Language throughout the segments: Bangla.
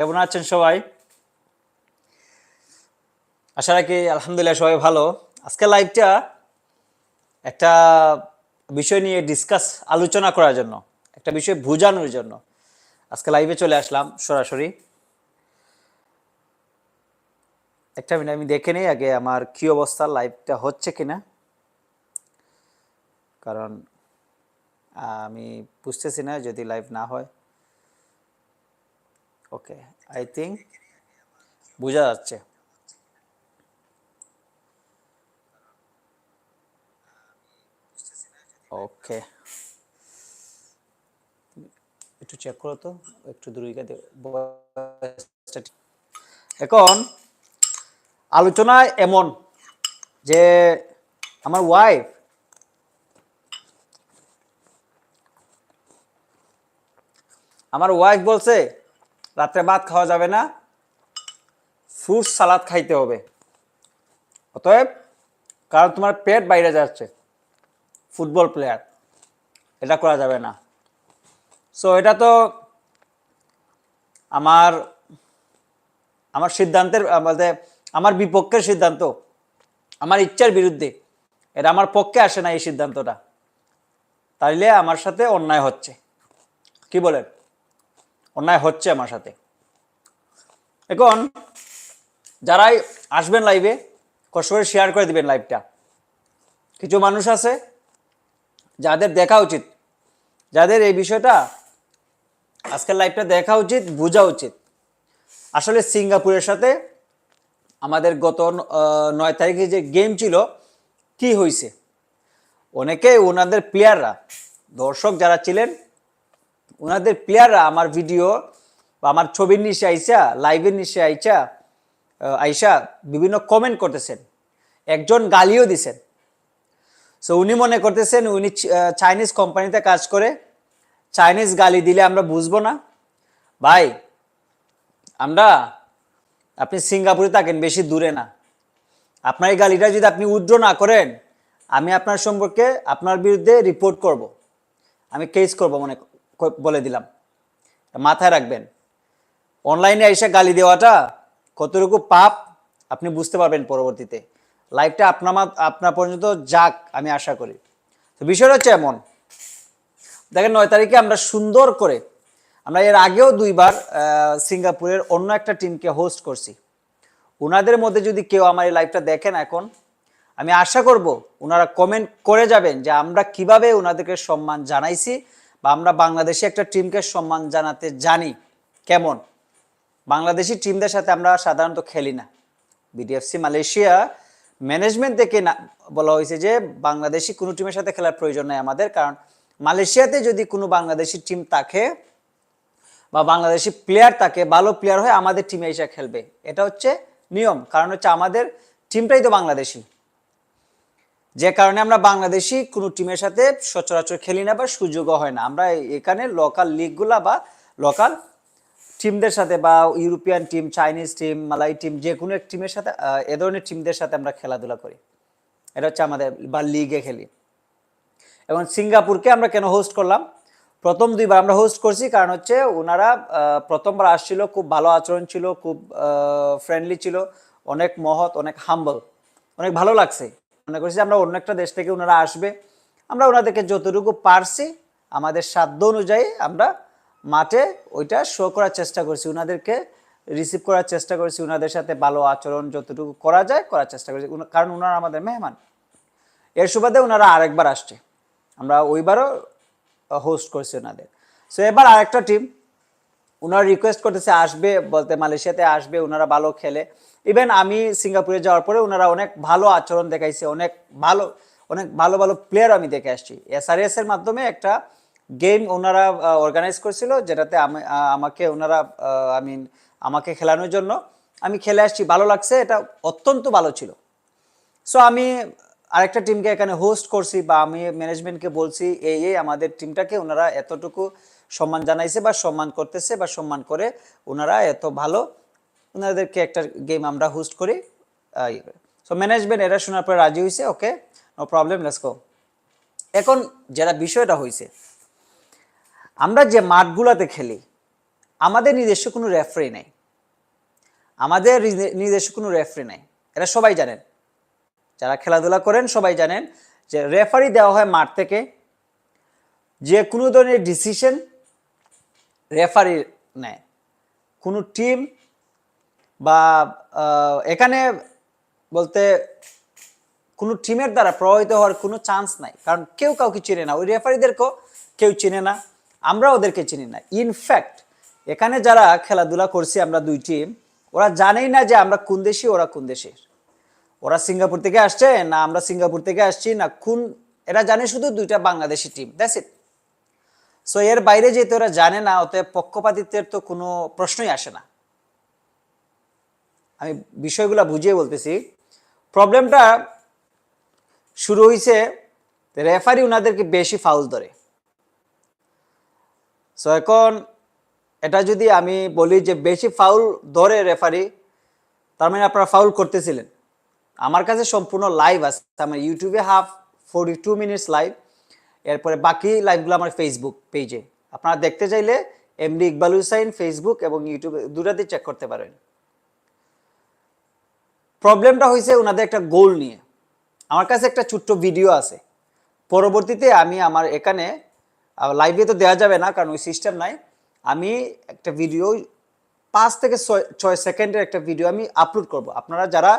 কেমন আছেন সবাই? আশা রাখি আলহামদুলিল্লাহ সবাই ভালো। আজকে লাইভটা একটা বিষয় নিয়ে ডিসকাস আলোচনা করার জন্য, একটা বিষয় বোঝানোর জন্য। আজকে লাইভে চলে আসলাম সরাসরি। একটা মিনিট আমি দেখে নিই আগে আমার কি অবস্থা লাইভটা হচ্ছে কিনা। কারণ আমি বুঝতেছি না যদি লাইভ না হয়। ওকে আই থিঙ্ক বোঝা যাচ্ছে। ওকে একটু চেক করো তো, একটু দূরে গিয়ে দে- voice-টা ঠিক- এখন আলোচনা এমন যে আমার ওয়াইফ আমার ওয়াইফ বলছে রাত্রে ভাত খাওয়া যাবে না। ফ্রুট সালাদ খাইতে হবে। অতএব, কারণ তোমার পেট বাইরে যাচ্ছে, ফুটবল প্লেয়ার, এটা করা যাবে না। সো এটা তো আমার আমার সিদ্ধান্তের বলতে আমার বিপক্ষের সিদ্ধান্ত, আমার ইচ্ছার বিরুদ্ধে। এটা আমার পক্ষে আসে না এই সিদ্ধান্তটা। তাইলে আমার সাথে অন্যায় হচ্ছে। কি বলেন? অন্যায় হচ্ছে আমার সাথে। এখন যারাই আসবেন লাইভে কষ্ট করে শেয়ার করে দিবেন লাইভটা কিছু মানুষ আছে যাদের দেখা উচিত। যাদের এই বিষয়টা আজকের লাইভটা দেখা উচিত, বোঝা উচিত। আসলে সিঙ্গাপুরের সাথে আমাদের গত নয় তারিখে যে গেম ছিল, কি হয়েছে অনেকে ওনাদের প্লেয়াররা দর্শক যারা ছিলেন ওনাদের প্লেয়াররা আমার ভিডিও বা আমার ছবির নিচে আইসা লাইভের নিচে আইসা আইসা বিভিন্ন কমেন্ট করতেছেন। একজন গালিও দিছেন। সো উনি মনে করতেছেন উনি চাইনিজ কোম্পানিতে কাজ করে। চাইনিজ গালি দিলে আমরা বুঝব না। ভাই, আমরা, আপনি সিঙ্গাপুরে থাকেন, বেশি দূরে না। আপনার এই গালিটা যদি আপনি উড্র না করেন, আমি আপনার সম্পর্কে আপনার বিরুদ্ধে রিপোর্ট করব। আমি কেস করব মনে বলে দিলাম। মাথায় রাখবেন। অনলাইনে এসে গালি দেওয়াটা কতটুকু পাপ, আপনি বুঝতে পারবেন পরবর্তীতে। লাইফটা আপনার আপনার পর্যন্ত যাক, আমি আশা করি। তো বিষয়টা হচ্ছে এমন। দেখেন নয় তারিখে আমরা সুন্দর করে, আমরা এর আগেও দুইবার সিঙ্গাপুরের অন্য একটা টিমকে হোস্ট করছি। ওনাদের মধ্যে যদি কেউ আমার এই লাইভটা দেখেন এখন, আমি আশা করব ওনারা কমেন্ট করে যাবেন যে আমরা কীভাবে ওনাদেরকে সম্মান জানাইছি বা আমরা বাংলাদেশি একটা টিমকে সম্মান জানাতে জানি, কেমন? বাংলাদেশি টিমদের সাথে আমরা সাধারণত খেলি না। বিডিএফসি মালয়েশিয়া ম্যানেজমেন্ট থেকে না, বলা হয়েছে যে বাংলাদেশি কোনো টিমের সাথে খেলার প্রয়োজন নেই আমাদের, কারণ মালয়েশিয়াতে যদি কোনো বাংলাদেশি টিম থাকে বা বাংলাদেশি প্লেয়ার থাকে, ভালো প্লেয়ার হয় আমাদের টিমে এসে খেলবে। এটা হচ্ছে নিয়ম, কারণ হচ্ছে আমাদের টিমটাই তো বাংলাদেশি। যে কারণে আমরা বাংলাদেশি কোনো টিমের সাথে সচরাচর খেলি না বা সুযোগও হয় না। আমরা এখানে লোকাল লিগগুলা বা লোকাল টিমদের সাথে বা European team Chinese team Malay team যে কোনো এক টিমের সাথে এ ধরনের টিমদের সাথে আমরা খেলাধুলা করি। এটা হচ্ছে আমাদের বা লিগে খেলি। এবং সিঙ্গাপুরকে আমরা কেন হোস্ট করলাম? প্রথম দুইবার আমরা হোস্ট করছি কারণ হচ্ছে ওনারা প্রথমবার আসছিল, খুব ভালো আচরণ ছিল, খুব ফ্রেন্ডলি ছিল, অনেক মহৎ, অনেক হাম্বল অনেক ভালো লাগছে। মনে করছি আমরা অন্য একটা দেশ থেকে ওনারা আসবে। আমরা ওনাদেরকে যতটুকু পারছি, আমাদের সাধ্য অনুযায়ী আমরা মাঠে ওইটা শো করার চেষ্টা করছি, ওনাদেরকে রিসিভ করার চেষ্টা করেছি, ওনাদের সাথে ভালো আচরণ যতটুকু করা যায় করার চেষ্টা করেছি কারণ ওনারা আমাদের মেহমান। এর সুবাদে ওনারা আরেকবার আসছে। আমরা ওইবারও হোস্ট করছি ওনাদের। সো এবার আরেকটা টিম ওনারা রিকোয়েস্ট করতেছে আসবে বলতে মালয়েশিয়াতে আসবে ওনারা ভালো খেলে। ইভেন আমি সিঙ্গাপুরে যাওয়ার পরে ওনারা অনেক ভালো আচরণ দেখাইছে, অনেক ভালো অনেক ভালো ভালো প্লেয়ার আমি দেখে আসছি। এসআরএস এর মাধ্যমে একটা গেম ওনারা অর্গানাইজ করছিল, যেটাতে আমি আমাকে ওনারা আই মিন আমাকে খেলানোর জন্য আমি খেলে আসছি। ভালো লাগছে, এটা অত্যন্ত ভালো ছিল। সো আমি আরেকটা টিমকে এখানে হোস্ট করছি বা আমি ম্যানেজমেন্টকে বলছি, এই এই আমাদের টিমটাকে ওনারা এতটুকু সম্মান জানাইছে বা সম্মান করতেছে বা সম্মান করে ওনারা এত ভালো, ওনাদেরকে একটা গেম আমরা হোস্ট করি সো ম্যানেজমেন্ট এটা শোনার পরে রাজি হয়েছে okay no problem let's go এখন যেটা বিষয়টা হয়েছে আমরা যে মাঠগুলোতে খেলি, আমাদের নিজস্ব কোনো রেফারি নেই। আমাদের নিজে- নিজস্ব কোনো রেফারি নেই। এটা সবাই জানেন। যারা খেলাধুলা করেন, সবাই জানেন যে রেফারি দেওয়া হয় মাঠ থেকে। যে কোনো ধরনের ডিসিশন রেফারি নেয়। কোনো টিম বা এখানে বলতে কোনো টিমের দ্বারা প্রভাবিত হওয়ার কোনো চান্স নাই। কারণ কেউ কাউকে চিনে না। ওই রেফারিদেরকেও কেউ চিনে না। আমরা ওদেরকে চিনি না। ইনফ্যাক্ট এখানে যারা খেলাধুলা করছি আমরা দুই টিম ওরা জানেই না যে আমরা কোন দেশি, ওরা কোন দেশের। ওরা সিঙ্গাপুর থেকে আসছে, না আমরা সিঙ্গাপুর থেকে আসছি, না কোন এরা জানে শুধু দুইটা Bangladeshi team that's it so এর বাইরে যেহেতু ওরা জানে না ওতে পক্ষপাতিত্বের তো কোনো প্রশ্নই আসে না। আমি বিষয়গুলো বুঝিয়ে বলতেছি। প্রবলেমটা শুরু হয়েছে রেফারি ওনাদেরকে বেশি ফাউল ধরে। সো এখন এটা যদি আমি বলি যে বেশি ফাউল ধরে রেফারি তার মানে আপনারা ফাউল করতেছিলেন। আমার কাছে সম্পূর্ণ লাইভ আছে, আমার ইউটিউবে half forty two minutes live এরপরে বাকি লাইভগুলো আমার ফেসবুক পেজে আপনারা দেখতে চাইলে এমডি ইকবাল হুসাইন ফেসবুক এবং ইউটিউবে দুটাতেই চেক করতে পারেন। প্রবলেমটা হয়েছে ওনাদের একটা গোল নিয়ে। আমার কাছে একটা ছোট্ট ভিডিও আছে। পরবর্তীতে আমি আমার এখানে লাইভে তো দেওয়া যাবে না, কারণ ওই সিস্টেম নাই। আমি একটা ভিডিও পাঁচ থেকে ছয় ছয় সেকেন্ডের একটা ভিডিও আমি আপলোড করব। আপনারা যারা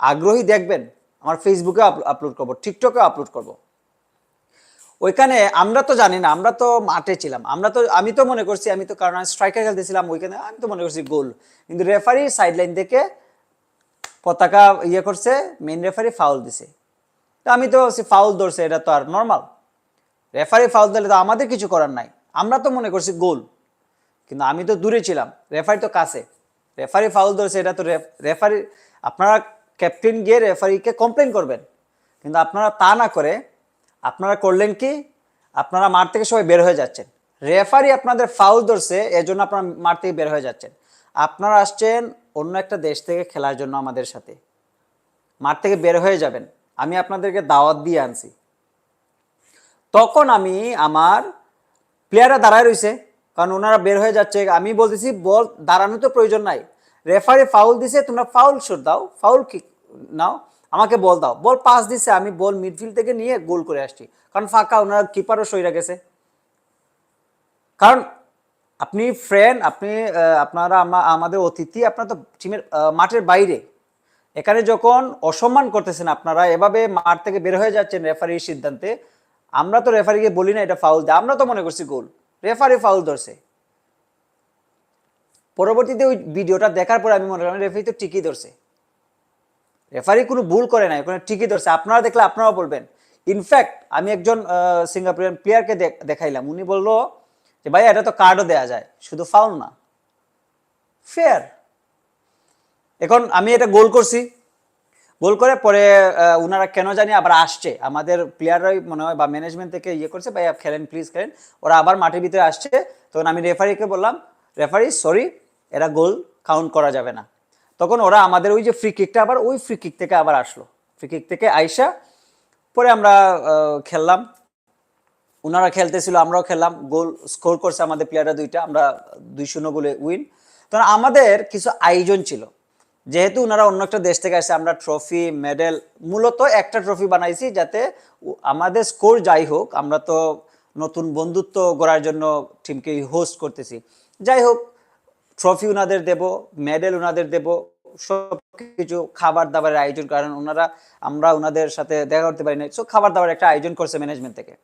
আগ্রহী দেখবেন, আমার ফেসবুকে আপলোড করব টিকটকে আপলোড করব। ওইখানে আমরা তো জানি না, আমরা তো মাঠে ছিলাম। আমরা তো, আমি তো মনে করছি, আমি তো কারণ স্ট্রাইকার খেলতেছিলাম ওইখানে আমি তো মনে করছি গোল। কিন্তু রেফারি সাইডলাইন থেকে পতাকা ইয়ে করছে মেন রেফারি ফাউল দিছে। তো আমি তো ভাবছি ফাউল ধরছে, এটা তো আর নর্মাল রেফারি ফাউল দিলে তো আমাদের কিছু করার নাই। আমরা তো মনে করছি গোল। কিন্তু আমি তো দূরে ছিলাম রেফারি তো কাছে। রেফারি ফাউল ধরছে, এটা তো রেফারি আপনারা ক্যাপ্টেন গিয়ে রেফারিকে কমপ্লেন করবেন। কিন্তু আপনারা তা না করে আপনারা করলেন কি? আপনারা মাঠ থেকে সবাই বের হয়ে যাচ্ছেন। রেফারি আপনাদের ফাউল ধরছে, এজন্য আপনারা মাঠ থেকে বের হয়ে যাচ্ছেন। আপনারা আসছেন অন্য একটা দেশ থেকে খেলার জন্য আমাদের সাথে। মাঠ থেকে বের হয়ে যাবেন। আমি আপনাদেরকে দাওয়াত দিয়ে আনছি। তখন আমি আমার প্লেয়াররা দাঁড়ায় রয়েছে কারণ ওনারা বের হয়ে যাচ্ছে। আমি বলতেছি, বল দাঁড়ানো তো প্রয়োজন নাই। রেফারি ফাউল দিছে, তোমরা ফাউল শুট দাও ফাউল কিক নাও। আমাকে বল দাও। বল পাস দিছে, আমি বল মিডফিল্ড থেকে নিয়ে গোল করে আসছি। কারণ ফাঁকা, ওনারা কিপারও সইরা গেছে। কারণ আপনি ফ্রেন্ড আপনি আপনারা আমাদের অতিথি, আপনারা তো টিমের মাঠের বাইরে। এখানে যখন অসম্মান করতেছেন আপনারা, এভাবে মাঠ থেকে বের হয়ে যাচ্ছেন রেফারির সিদ্ধান্তে, আমরা তো রেফারিকে বলি না এটা ফাউল দেয়। আমরা তো মনে করছি গোল রেফারি ফাউল ধরছে। পরবর্তীতে ওই ভিডিওটা দেখার পরে আমি মনে করলাম রেফারি তো ঠিকই ধরছে। রেফারি কোনো ভুল করে নাই, কোনো ঠিকই ধরছে। আপনারা দেখলে আপনারাও বলবেন। ইনফ্যাক্ট আমি একজন সিঙ্গাপুরিয়ান প্লেয়ারকে দেখাইলাম। উনি বলল যে, ভাই, এটা তো কার্ডও দেওয়া যায়। শুধু ফাউল না। ফেয়ার এখন আমি এটা গোল করছি। গোল করে পরে ওনারা কেন জানি আবার আসছে। আমাদের প্লেয়াররাই মনে হয় বা ম্যানেজমেন্ট থেকে ইয়ে করছে, ভাই খেলেন প্লিজ খেলেন। ওরা আবার মাঠের ভিতরে আসছে। তখন আমি রেফারিকে বললাম রেফারি সরি এরা গোল কাউন্ট করা যাবে না। তখন ওরা আমাদের ওই যে ফ্রি কিকটা আবার ওই ফ্রি কিক থেকে আবার আসলো। ফ্রি কিক থেকে আইসা পরে আমরা খেললাম। ওনারা খেলতেছিল, আমরাও খেললাম। গোল স্কোর করছে আমাদের প্লেয়াররা দুইটা, আমরা দুই শূন্য গোলে উইন তখন আমাদের কিছু আয়োজন ছিল। যেহেতু ওনারা অন্য একটা দেশ থেকে আসে, আমরা ট্রফি মেডেল মূলত একটা ট্রফি বানাইছি যাতে আমাদের স্কোর যাই হোক, আমরা তো নতুন বন্ধুত্ব গড়ার জন্য টিমকে হোস্ট করতেছি। যাই হোক ট্রফি ওনাদের দেব, মেডেল ওনাদের দেব সব কিছু খাবার দাবারের আয়োজন, কারণ ওনারা আমরা ওনাদের সাথে দেখা করতে পারি না সো খাবার দাবার একটা আয়োজন করছে ম্যানেজমেন্ট থেকে।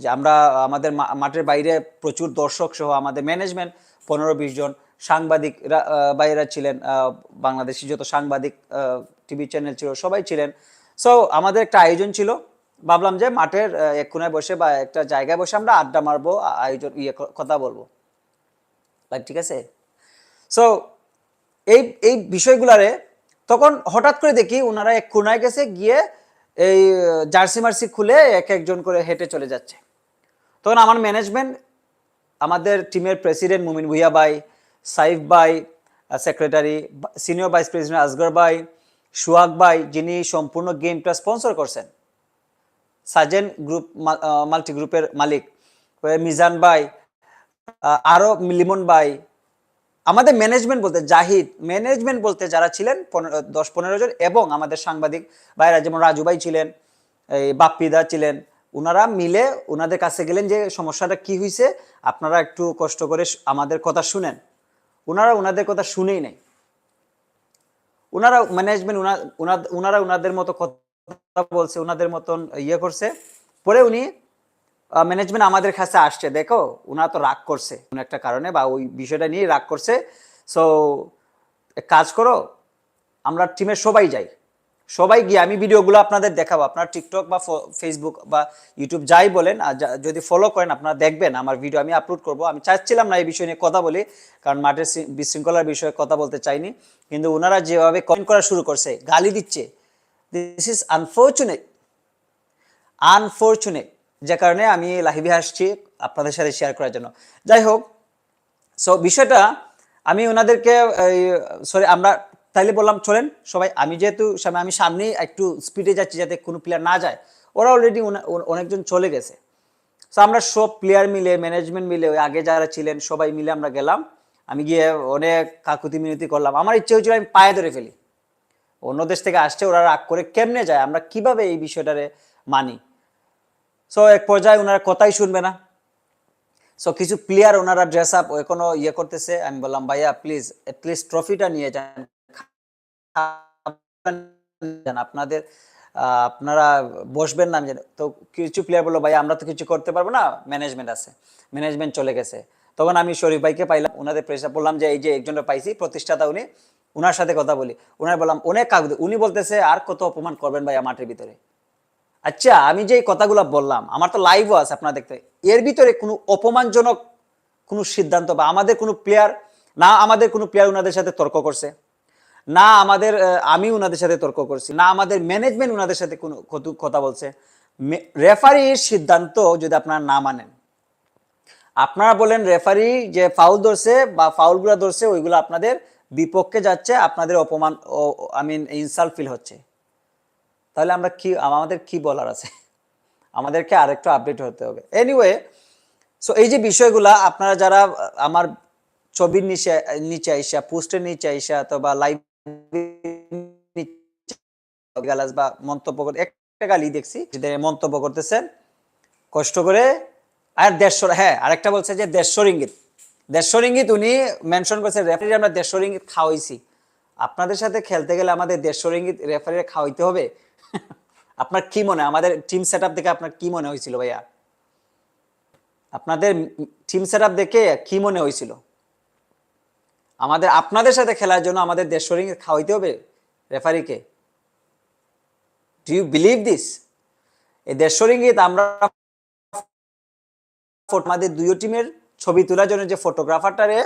যে আমরা, আমাদের মাঠের বাইরে প্রচুর দর্শক সহ আমাদের ম্যানেজমেন্ট পনেরো বিশ জন সাংবাদিক বাইরা ছিলেন বাংলাদেশি যত সাংবাদিক টিভি চ্যানেল ছিল, সবাই ছিলেন। সো আমাদের একটা আয়োজন ছিল। ভাবলাম যে মাঠের এক কোনায় বসে বা একটা জায়গায় বসে আমরা আড্ডা মারবো আয়োজন ইয়ে কথা বলব। ঠিক আছে? সো এই এই বিষয়গুলারে তখন হঠাৎ করে দেখি ওনারা এক কোনায় গেছে গিয়ে এই জার্সি মার্সি খুলে এক একজন করে হেঁটে চলে যাচ্ছে। তখন আমার ম্যানেজমেন্ট আমাদের টিমের প্রেসিডেন্ট মুমিন ভুইয়া ভাই সাইফ ভাই secretary senior vice president Asgar ভাই সুহাগ ভাই যিনি সম্পূর্ণ গেমটা স্পন্সর করছেন। সাজেন গ্রুপ মাল্টি গ্রুপের মালিক মিজান ভাই আহ, আরও লিমন ভাই আমাদের ম্যানেজমেন্ট বলতে, জাহিদ ম্যানেজমেন্ট বলতে যারা ছিলেন, পনেরো, দশ, পনেরো জন এবং আমাদের সাংবাদিক ভাইরা যেমন রাজু ভাই ছিলেন, এই বাপ্পিদা ছিলেন ওনারা মিলে ওনাদের কাছে গেলেন যে সমস্যাটা কি হয়েছে আপনারা একটু কষ্ট করে আমাদের কথা শুনেন। ওনারা ওনাদের কথা শুনেই নাই। ওনারা ম্যানেজমেন্ট ওনারা ওনাদের মতো কথা বলছে ওনাদের মতন ইয়ে করছে। পরে উনি ম্যানেজমেন্ট আমাদের কাছে আসছে, দেখো ওনারা তো রাগ করছে কোনো একটা কারণে বা ওই বিষয়টা নিয়ে রাগ করছে। সো কাজ করো, আমরা টিমের সবাই যাই। সবাই গিয়ে আমি ভিডিওগুলো আপনাদের দেখাবো, আপনার টিকটক বা ফেসবুক বা ইউটিউব যাই বলেন, আর যদি ফলো করেন, আপনারা দেখবেন, আমার ভিডিও আমি আপলোড করব। আমি চাচ্ছিলাম না এই বিষয় নিয়ে কথা বলি, কারণ মাঠের বিশৃঙ্খলার বিষয়ে কথা বলতে চাইনি। কিন্তু ওনারা যেভাবে কমেন্ট করা শুরু করছে, গালি দিচ্ছে দিস ইজ আনফর্চুনেট আনফর্চুনেট যে কারণে আমি লাইভে আসছি আপনাদের সাথে শেয়ার করার জন্য। যাই হোক সো বিষয়টা আমি ওনাদেরকে সরি আমরা তাইলে বললাম, চলেন সবাই, আমি যেহেতু সামনে- আমি সামনেই একটু স্পিডে যাচ্ছি যাতে কোনো প্লেয়ার না যায়, ওরা অলরেডি অনেকজন চলে গেছে। সো আমরা সব প্লেয়ার মিলে ম্যানেজমেন্ট মিলে, ওই আগে যারা ছিলেন, সবাই মিলে আমরা গেলাম। আমি গিয়ে অনেক কাকুতি মিনতি করলাম। আমার ইচ্ছে হয়েছিল আমি পায়ে ধরে ফেলি। অন্য দেশ থেকে আসছে, ওরা রাগ করে কেমনে যায়? আমরা কীভাবে এই বিষয়টারে মানি? সো এক পর্যায়ে ওনারা কথাই শুনবে না। সো কিছু প্লেয়ার ওনারা ড্রেস আপ এখনও ইয়ে করতেছে। আমি বললাম, ভাইয়া প্লিজ প্লিজ ট্রফিটা নিয়ে যান। আপনাদের আপনারা বসবেন না। তো কিছু প্লেয়ার বলল ভাই আমরা তো কিছু করতে পারব না ম্যানেজমেন্ট আছে ম্যানেজমেন্ট চলে গেছে। তখন আমি শরীফ ভাইকে পাইলাম ওনাদের প্রেসার বললাম যে, এই যে একজনের পাইছি, প্রতিষ্ঠাতা উনি ওনার সাথে কথা বলি। ওনার বললাম, অনেক কাগজ উনি বলতেছে, আর কত অপমান করবেন ভাইয়া মাঠের ভিতরে? আচ্ছা আমি যে কথাগুলো বললাম, আমার তো লাইভও আছে আপনারা দেখতে। এর ভিতরে কোনো অপমানজনক কোনো সিদ্ধান্ত বা আমাদের কোনো প্লেয়ার না আমাদের কোনো প্লেয়ার ওনাদের সাথে তর্ক করছে, না আমাদের আমি ওনাদের সাথে তর্ক করছি, না আমাদের ম্যানেজমেন্ট ওনাদের সাথে কোনো কথা বলছে। রেফারির সিদ্ধান্ত যদি আপনারা না মানেন, আপনারা বলেন রেফারি যে ফাউল ধরছে বা ফাউলগুলো ধরছে, ওইগুলো আপনাদের বিপক্ষে যাচ্ছে, আপনাদের অপমান আই মিন ইনসাল্ট ফিল হচ্ছে। তাহলে আমরা কি, আমাদের কি বলার আছে? আমাদেরকে আরেকটু আপডেট হতে হবে। এনিওয়ে সো এই যে বিষয়গুলা, আপনারা যারা, আমার ছবির নিচে নিচে আইসা, পোস্টের নিচে আইসা, অথবা লাইভ বা মন্তব্য করে, একটা গালি দেখছি মন্তব্য করতেছেন, কষ্ট করে, আর দেড়শো হ্যাঁ আরেকটা বলছে যে দেড়শো রিঙ্গিত। দেড়শো রিঙ্গিত উনি মেনশন করছে রেফারি আমরা দেড়শো রিঙ্গিত খাওয়াইছি। আপনাদের সাথে খেলতে গেলে আমাদের দেড়শো রিঙ্গিত রেফারিরে খাওয়াইতে হবে। আপনার কি মনে? আমাদের টিম সেট দেখে আপনার কি মনে হয়েছিল ভাইয়া? আপনাদের টিম সেট দেখে কি মনে হয়েছিল? আমাদের, আপনাদের সাথে খেলার জন্য আমাদের দেড়শো রিঙ্গিত খাওয়াইতে হবে রেফারিকে ডু ইউ বিলিভ দিস এই দেড়শো রিঙ্গিত আমরা আমাদের দুই টিমের ছবি তোলার জন্য যে ফটোগ্রাফারটারে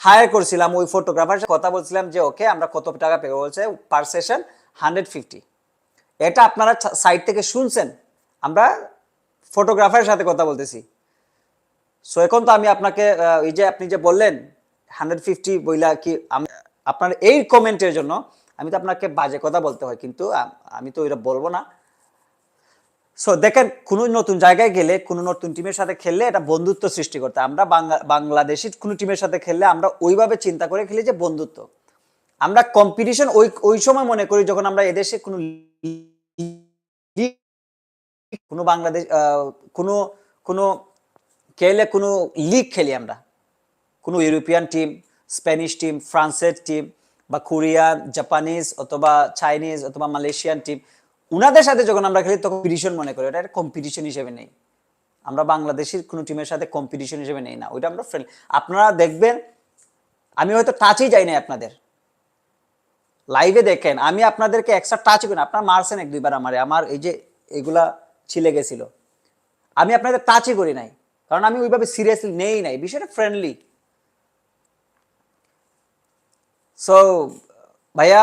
হায়ার করছিলাম, ওই ফটোগ্রাফার কথা বলছিলাম যে ওকে আমরা কত টাকা পেয়ে বলছে পার সেশন হান্ড্রেড ফিফটি এটা আপনারা সাইড থেকে শুনছেন। আমরা ফটোগ্রাফারের সাথে কথা বলতেছি। সো এখন তো আমি আপনাকে এই যে আপনি যে বললেন হান্ড্রেড ফিফটি বইলা কি আপনার এই কমেন্টের জন্য আমি তো আপনাকে বাজে কথা বলতে হয়, কিন্তু আমি তো এটা বলব না। সো দেখেন, কোনো নতুন জায়গায় গেলে, কোনো নতুন টিমের সাথে খেললে এটা বন্ধুত্ব সৃষ্টি করতে আমরা বাংলা বাংলাদেশি কোনো টিমের সাথে খেললে আমরা ওইভাবে চিন্তা করে খেলি যে বন্ধুত্ব। আমরা কম্পিটিশন ওই ওই সময় মনে করি যখন আমরা এদেশে কোনো কোনো বাংলাদেশ কোনো কোনো খেলে কোনো লিগ খেলি আমরা। কোনো ইউরোপিয়ান টিম স্প্যানিশ টিম ফ্রান্সের টিম বা কোরিয়ান জাপানিজ অথবা চাইনিজ অথবা মালয়েশিয়ান টিম উনাদের সাথে যখন আমরা খেলি তখন কম্পিটিশন মনে করি। ওটা একটা কম্পিটিশন হিসেবে নেই। আমরা বাংলাদেশের কোনো টিমের সাথে কম্পিটিশন হিসেবে নেই না। ওইটা আমরা ফ্রেন্ড আপনারা দেখবেন, আমি হয়তো টাচই যাই না আপনাদের। লাইভে দেখেন, আমি আপনাদেরকে এক্সট্রা টাচ করি আপনার মারছেন এক দুইবার আমারে। আমার এই যে এগুলা ছিলে গেছিল। আমি আপনাদের টাচই করি নাই। কারণ আমি ওইভাবে সিরিয়াসলি নেই নাই। বিষয়টা ফ্রেন্ডলি সো ভাইয়া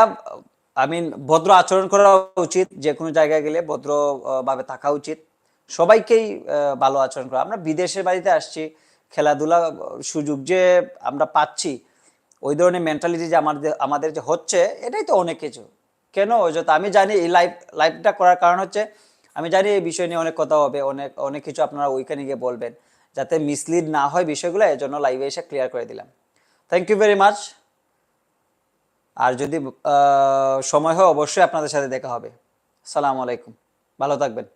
আই মিন ভদ্র আচরণ করা উচিত। যে কোনো জায়গায় গেলে ভদ্র ভাবে থাকা উচিত। সবাইকেই ভালো আচরণ করা। আমরা বিদেশের বাড়িতে আসছি। খেলাধুলা সুযোগ যে আমরা পাচ্ছি ওই ধরনের মেন্টালিটি যে আমাদের আমাদের যে হচ্ছে, এটাই তো অনেক কিছু। কেন? ওই যত আমি জানি এই লাইভ লাইভটা করার কারণ হচ্ছে, আমি জানি এই বিষয় নিয়ে অনেক কথা হবে, অনেক অনেক কিছু আপনারা ওইখানে গিয়ে বলবেন, যাতে মিসলিড না হয় বিষয়গুলো এর জন্য লাইভে এসে ক্লিয়ার করে দিলাম। থ্যাংক ইউ ভেরি মাচ আর যদি সময় হয়, অবশ্যই আপনাদের সাথে দেখা হবে। সালাম আলাইকুম। ভালো থাকবেন।